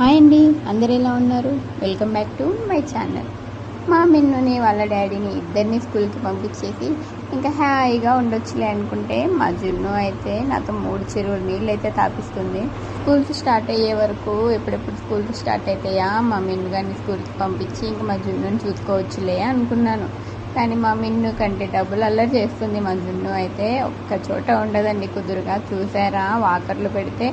Hi అండి అందరు ఎలా ఉన్నారు? Welcome back to my channel. మా మిన్నుని వాళ్ళ డాడీని ఇద్దరిని స్కూల్కి పంపించేసి ఇంకా హాయిగా ఉండొచ్చులే అనుకుంటే మా జున్ను అయితే నాతో మూడు చెరువులు నీళ్ళు అయితే తాపిస్తుంది. స్కూల్స్ స్టార్ట్ అయ్యే వరకు ఎప్పుడెప్పుడు స్కూల్స్ స్టార్ట్ అవుతాయా మా మిన్ను గారిని స్కూల్కి పంపించి ఇంకా మా జున్నుని చూసుకోవచ్చులే అనుకున్నాను. కానీ మా మిన్ను కంటే డబ్బులు అల్లరి చేస్తుంది మా జున్ను అయితే. ఒక్క చోట ఉండదండి కుదురుగా చూసారా? వాకర్లు పెడితే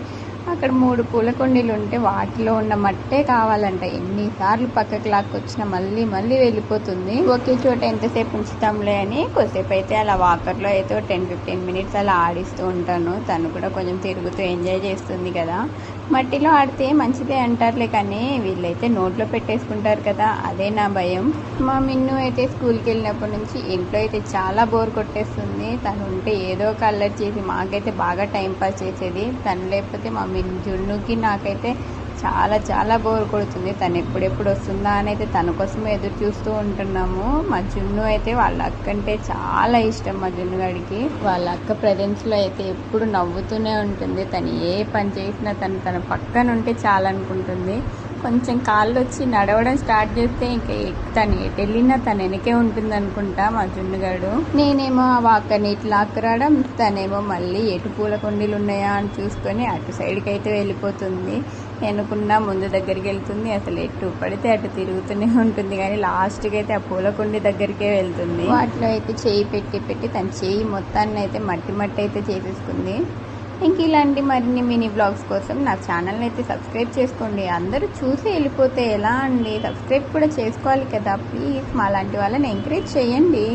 అక్కడ మూడు పూల కుండీలు ఉంటే వాటిలో ఉన్న మట్టే కావాలంట. ఎన్నిసార్లు పక్కకి లాక్కొచ్చినా మళ్ళీ మళ్ళీ వెళ్ళిపోతుంది. ఒకే చోట ఎంతసేపు ఉంచుతాంలే అని కొద్దిసేపు అయితే అలా వాకర్లో అయితే టెన్ ఫిఫ్టీన్ మినిట్స్ అలా ఆడిస్తూ ఉంటాను. తను కూడా కొంచెం తిరుగుతూ ఎంజాయ్ చేస్తుంది కదా. మట్టిలో ఆడితే మంచిదే అంటారులే కానీ వీళ్ళైతే నోట్లో పెట్టేసుకుంటారు కదా అదే నా భయం. మా మిన్ను అయితే స్కూల్కి వెళ్ళినప్పటి నుంచి ఇంట్లో అయితే చాలా బోర్ కొట్టేస్తుంది. తను ఉంటే ఏదో ఒక అల్లరి చేసి మాకైతే బాగా టైం పాస్ చేసేది. తను లేకపోతే మా మిన్ జున్నుకి నాకైతే చాలా చాలా బోర్ కొడుతుంది. తను ఎప్పుడెప్పుడు వస్తుందా అని అయితే తన కోసం ఎదురు చూస్తూ ఉంటున్నాము. మా జున్ను అయితే వాళ్ళ అక్క అంటే చాలా ఇష్టం మా జున్ను గడికి వాళ్ళ అక్క ప్రజెన్స్లో అయితే ఎప్పుడు నవ్వుతూనే ఉంటుంది. తను ఏ పని చేసినా తను తన పక్కన ఉంటే చాలనుకుంటుంది కొంచెం కాళ్ళు వచ్చి నడవడం స్టార్ట్ చేస్తే ఇంకా తను ఎటు వెళ్ళినా తన వెనకే ఉంటుంది అనుకుంటా మా జున్నుగాడు నేనేమో ఆ వాక్కని ఇట్లా లాక్కురావడం తనేమో మళ్ళీ ఎటు పూల కొండీలు ఉన్నాయా అని చూసుకొని అటు సైడ్కి అయితే వెళ్ళిపోతుంది. ఎనుకున్నా ముందు దగ్గరికి వెళ్తుంది. అసలు ఎటు పడితే అటు తిరుగుతూనే ఉంటుంది. కానీ లాస్ట్కి అయితే ఆ పూలకుండి దగ్గరికే వెళ్తుంది. వాటిలో అయితే చేయి పెట్టి పెట్టి తన చేయి మొత్తాన్ని అయితే మట్టి మట్టి అయితే చేసేసుకుంది. ఇంక ఇలాంటి మరిన్ని మినీ బ్లాగ్స్ కోసం నా ఛానల్ని అయితే సబ్స్క్రైబ్ చేసుకోండి. అందరూ చూసి వెళ్ళిపోతే ఎలా అండి? సబ్స్క్రైబ్ కూడా చేసుకోవాలి కదా. ప్లీజ్ మా లాంటి వాళ్ళని ఎంకరేజ్ చేయండి.